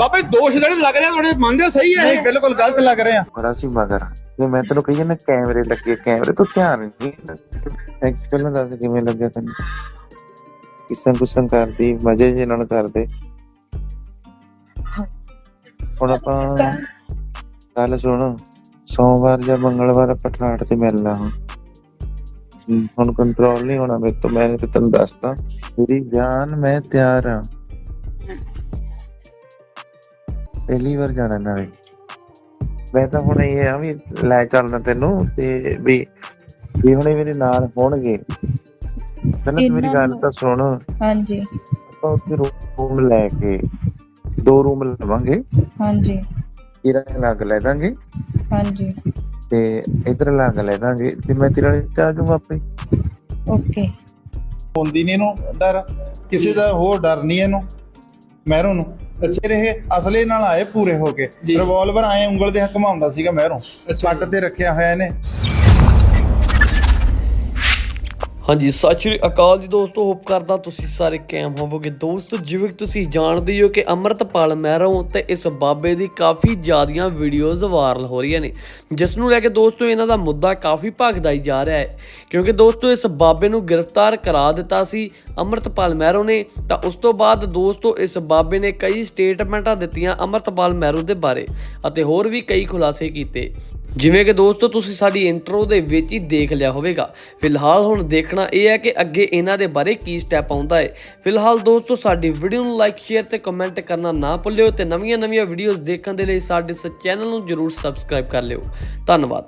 ਬਾਬੇ ਦੋਸ਼ ਜਿਹੜੇ ਲੱਗ ਰਹੇ ਤੁਹਾਡੇ ਮੰਨਦੇ ਸਹੀ ਹੈ ਨਹੀਂ ਬਿਲਕੁਲ ਗਲਤ ਲੱਗ ਰਹੇ ਆ। ਬੜਾ ਸੀ ਮਗਰ। ਜੇ ਮੈਂ ਤੈਨੂੰ ਕਹੀ ਨਾ ਕੈਮਰੇ ਲੱਗੇ ਕੈਮਰੇ ਤੋਂ ਧਿਆਨ ਨਹੀਂ ਐਕਸ ਪਹਿਲਾਂ ਦੱਸ ਕਿਵੇਂ ਲੱਗਿਆ ਤੈਨੂੰ? ਕਿਸਮ ਕੁਸਮ ਕਰਦੀ ਮਜ਼ੇ ਜੇ ਨਾਲ ਕਰਦੇ। ਹੁਣ ਆਪਾਂ ਗੱਲ ਸੁਣ। ਸੋਮਵਾਰ ਜਾਂ ਮੰਗਲਵਾਰ ਆਪਾਂ ਠਾਠ ਤੇ ਮਿਲਣਾ ਹੁਣ। ਹੁਣ ਕੰਟਰੋਲ ਨਹੀਂ ਹੋਣਾ ਮੇਰੇ ਤੋਂ। ਮੈਂ ਤੈਨੂੰ ਦੱਸਦਾ ਮੇਰੀ ਜਾਨ ਮੈਂ ਤਿਆਰ ਹਾਂ ਪਹਿਲੀ ਵਾਰ ਜਾਣਾ ਨਾਲੇ। ਮੈਂ ਤਾਂ ਹੁਣ ਇਹ ਆ ਵੀ ਲੈ ਚੱਲਣਾ ਤੈਨੂੰ ਤੇ ਵੀ ਵੀ ਹੁਣੇ ਮੇਰੇ ਨਾਲ ਹੋਣਗੇ। ਪਹਿਲਾਂ ਤੂੰ ਮੇਰੀ ਇਹਨਾਂ ਗੱਲ ਨੂੰ- ਤਾਂ ਸੁਣ। ਹਾਂਜੀ। ਆਪਾਂ ਉੱਥੇ ਰੂਮ ਲੈ ਕੇ ਦੋ ਰੂਮ ਲਵਾਂਗੇ। ਹਾਂਜੀ। ਤੇਰਾ ਅਲੱਗ ਲੈ ਦਾਂਗੇ। ਹਾਂਜੀ। ਤੇ ਇਧਰ ਅਲੱਗ ਲੈ ਦਾਂਗੇ ਤੇ ਮੈਂ ਤੇਰੇ ਚਾਹ ਜੂਗਾ ਆਪੇ। ਓਕੇ। ਹੁੰਦੀ ਨਹੀਂ ਇਹਨੂੰ ਡਰ। ਕਿਸੇ ਦਾ ਹੋਰ ਡਰ ਨਹੀਂ ਇਹਨੂੰ। ਮਹਿਰੋਂ ਨੂੰ। ਫਿਰ ਇਹ ਅਸਲੇ ਨਾਲ ਆਏ ਪੂਰੇ ਹੋ ਕੇ। ਰਿਵਾਲਵਰ ਆਏ ਉਂਗਲ ਦੇ ਘਮਾਉਂਦਾ ਸੀਗਾ ਮਹਿਰੋਂ। ਪੱਟ ਤੇ ਰੱਖਿਆ ਹੋਇਆ ਇਹਨੇ। ਹਾਂਜੀ, ਸਤਿ ਸ਼੍ਰੀ ਅਕਾਲ ਜੀ ਦੋਸਤੋ ਹੋਪ ਕਰਦਾ ਤੁਸੀਂ ਸਾਰੇ ਕੈਮ ਹੋਵੋਗੇ। ਦੋਸਤੋ, ਜਿਵੇਂ ਤੁਸੀਂ ਜਾਣਦੇ ਹੀ ਹੋ ਕਿ ਅਮਰਤਪਾਲ ਮਹਿਰੋਂ ਤੇ ਇਸ ਬਾਬੇ ਦੀ ਕਾਫੀ ਜ਼ਿਆਦੀਆਂ ਵੀਡੀਓਜ਼ ਵਾਇਰਲ ਹੋ ਰਹੀਆਂ ਨੇ, ਜਿਸ ਨੂੰ ਲੈ ਕੇ ਦੋਸਤੋ ਇਹਨਾਂ ਦਾ ਮੁੱਦਾ ਕਾਫੀ ਭਖਦਾ ਹੀ ਜਾ ਰਿਹਾ ਹੈ। ਕਿਉਂਕਿ ਦੋਸਤੋ, ਇਸ ਬਾਬੇ ਨੂੰ ਗ੍ਰਿਫਤਾਰ ਕਰਾ ਦਿੱਤਾ ਸੀ ਅਮਰਤਪਾਲ ਮਹਿਰੋਂ ਨੇ, ਤਾਂ ਉਸ ਤੋਂ ਬਾਅਦ ਦੋਸਤੋ, ਇਸ ਬਾਬੇ ਨੇ ਕਈ ਸਟੇਟਮੈਂਟਾਂ ਦਿੱਤੀਆਂ ਅਮਰਤਪਾਲ ਮਹਿਰੋਂ ਦੇ ਬਾਰੇ ਅਤੇ ਹੋਰ ਵੀ ਕਈ ਖੁਲਾਸੇ ਕੀਤੇ। ਜਿਵੇਂ ਕਿ ਦੋਸਤੋ, ਤੁਸੀਂ ਸਾਡੀ ਇੰਟਰੋ ਦੇ ਵਿੱਚ ਹੀ ਦੇਖ ਲਿਆ ਹੋਵੇਗਾ। ਫਿਲਹਾਲ ਹੁਣ ਦੇਖਣਾ ਇਹ ਹੈ ਕਿ ਅੱਗੇ ਇਹਨਾਂ ਦੇ ਬਾਰੇ ਕੀ ਸਟੈਪ ਆਉਂਦਾ ਹੈ। ਫਿਲਹਾਲ ਦੋਸਤੋ, ਸਾਡੀ ਵੀਡੀਓ ਨੂੰ ਲਾਈਕ ਸ਼ੇਅਰ ਤੇ ਕਮੈਂਟ ਕਰਨਾ ਨਾ ਭੁੱਲਿਓ ਤੇ ਨਵੀਆਂ-ਨਵੀਆਂ ਵੀਡੀਓਜ਼ ਦੇਖਣ ਦੇ ਲਈ ਸਾਡੇ ਇਸ ਚੈਨਲ ਨੂੰ ਜਰੂਰ ਸਬਸਕ੍ਰਾਈਬ ਕਰ ਲਿਓ। ਧੰਨਵਾਦ।